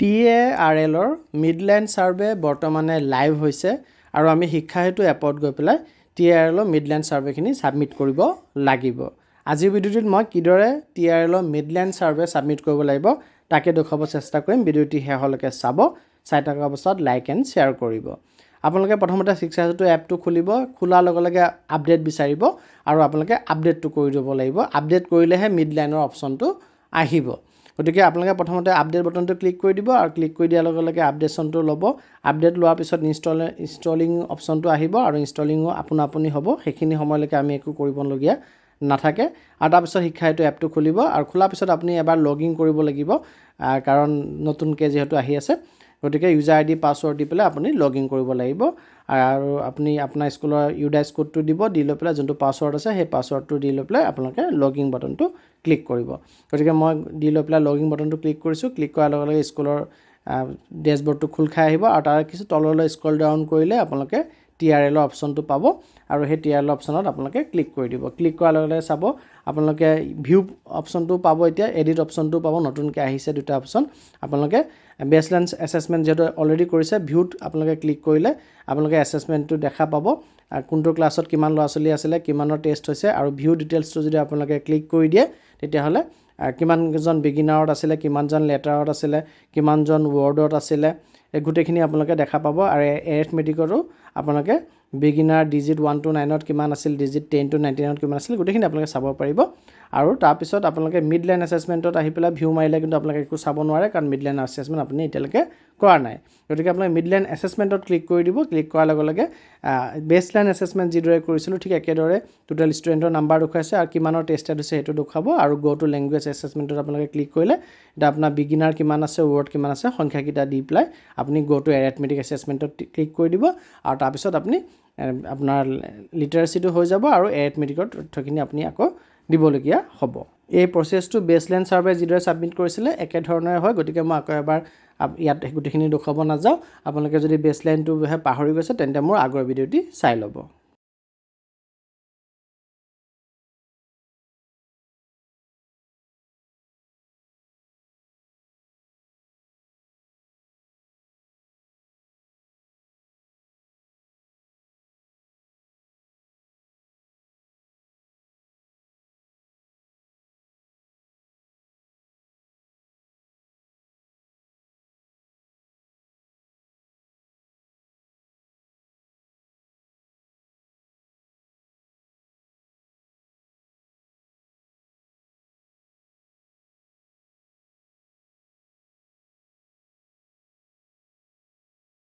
টি এ আৰ এলৰ Midland survey বৰ্তমানে live হৈছে আৰু আমি শিক্ষা সেতু এপত গৈ পেলাই টি এ আৰ এলৰ মিডলেণ্ড ছাৰ্ভেখিনি ছাবমিট কৰিব লাগিব। আজিৰ ভিডিঅ'টোত মই কিদৰে টি আৰ এলৰ মিডলেণ্ড ছাৰ্ভে ছাবমিট কৰিব লাগিব তাকে দেখুৱাব চেষ্টা কৰিম। ভিডিঅ'টি শেষলৈকে চাব চাই থকা অৱস্থাত লাইক এণ্ড শ্বেয়াৰ কৰিব। আপোনালোকে প্ৰথমতে শিক্ষা সেতু এপটো খুলিব খোলাৰ লগে লগে আপডেট বিচাৰিব আৰু আপোনালোকে আপডেটটো কৰি দিব লাগিব। আপডেট কৰিলেহে মিডলাইনৰ অপশ্যনটো আহিব। গতিকে আপোনালোকে প্ৰথমতে আপডেট বটনটো ক্লিক কৰি দিব আৰু ক্লিক কৰি দিয়াৰ লগে লগে আপডেশ্যনটো ল'ব। আপডেট লোৱাৰ পিছত ইনষ্টল ইনষ্টলিং অপশ্যনটো আহিব আৰু ইনষ্টলিঙো আপোনা আপুনি হ'ব। সেইখিনি সময়লৈকে আমি একো কৰিবলগীয়া নাথাকে। আৰু তাৰপিছত শিক্ষা এইটো এপটো খুলিব। আৰু খোলাৰ পিছত আপুনি এবাৰ লগ ইন কৰিব লাগিব কাৰণ নতুনকৈ যিহেতু আহি আছে। গতিকে ইউজাৰ আই ডি পাছৱৰ্ড দি পেলাই আপুনি লগ ইন কৰিব লাগিব। আৰু আপুনি আপোনাৰ স্কুলৰ ইউডাইচ কোডটো দিব দি লৈ পেলাই যোনটো পাছৱৰ্ড আছে সেই পাছৱৰ্ডটো দি লৈ পেলাই আপোনালোকে লগ ইন বাটনটো ক্লিক কৰিব। গতিকে মই দি লৈ পেলাই লগ ইন বাটনটো ক্লিক কৰিছোঁ। ক্লিক কৰাৰ লগে লগে স্কুলৰ ডেছবৰ্ডটো খোল খাই আহিব। আৰু তাৰ কিছু তললৈ স্ক্ৰল ডাউন কৰিলে আপোনালোকে টি আৰ এলৰ অপশ্যনটো পাব আৰু সেই টি আৰ এলৰ অপশ্যনত আপোনালোকে ক্লিক কৰি দিব। ক্লিক কৰাৰ লগে লগে চাব, আপোনালোকে ভিউ অপশ্যনটো পাব এতিয়া, এডিট অপশ্যনটো পাব, নতুনকৈ আহিছে দুটা অপশ্যন। আপোনালোকে বেচলেঞ্চ এছেচমেণ্ট যিহেতু অলৰেডি কৰিছে ভিউত আপোনালোকে ক্লিক কৰিলে আপোনালোকে এছেচমেণ্টটো দেখা পাব। কোনটো ক্লাছত কিমান ল'ৰা ছোৱালী আছিলে, কিমানৰ টেষ্ট হৈছে আৰু ভিউ ডিটেইলছটো যদি আপোনালোকে ক্লিক কৰি দিয়ে তেতিয়াহ'লে কিমানজন বিগিনাৰত আছিলে, কিমানজন লেটাৰত আছিলে, কিমানজন ৱৰ্ডত আছিলে, এই গোটেইখিনি আপোনালোকে দেখা পাব আৰু এৰেথমেটিকতো আপোনালোকে বিগিনাৰ ডিজিট ওৱান টু নাইনত কিমান আছিল ডিজিট টেন টু নাইণ্টি নাইনত কিমান আছিল, গোটেইখিনি আপোনালোকে চাব পাৰিব। আৰু তাৰপিছত আপোনালোকে মিড লাইন এছেচমেণ্টত আহি পেলাই ভিউ মাৰিলে কিন্তু আপোনালোকে একো চাব নোৱাৰে, কাৰণ মিড লাইন এছেচমেণ্ট আপুনি এতিয়ালৈকে কৰা নাই। গতিকে আপোনালোকে মিড লাইন এছেচমেণ্টত ক্লিক কৰি দিব। ক্লিক কৰাৰ লগে লগে বেছ লাইন এছেচমেণ্ট যিদৰে কৰিছিলোঁ, ঠিক একেদৰে টোটেল ষ্টুডেণ্টৰ নাম্বাৰ দেখুৱাইছে আৰু কিমানৰ টেষ্টেড হৈছে সেইটো দেখুৱাব আৰু গ' টু লেংগুৱেজ এছেচমেণ্টত আপোনালোকে ক্লিক কৰিলে, এতিয়া আপোনাৰ বিগিনাৰ কিমান আছে ৱৰ্ড কিমান আছে, সংখ্যাকেইটা দি পেলাই আপুনি গ' টু এৰেথমেটিক এছেচমেণ্টত ক্লিক কৰি দিব। আৰু তাৰপিছত আপুনি আপোনাৰ লিটাৰেচিটো হৈ যাব আৰু এৰেথমেটিকৰ তথ্যখিনি আপুনি আকৌ দিবলগীয়া হ'ব। এই প্ৰচেছটো বেছলেণ্ড ছাৰ্ভে যিদৰে ছাবমিট কৰিছিলে একেধৰণৰে হয়। গতিকে মই আকৌ এবাৰ ইয়াত গোটেইখিনি দেখুৱাব নাযাওঁ। আপোনালোকে যদি বেছলাইনটোহে পাহৰি গৈছে, তেন্তে মোৰ আগৰ ভিডিঅ'টি চাই ল'ব।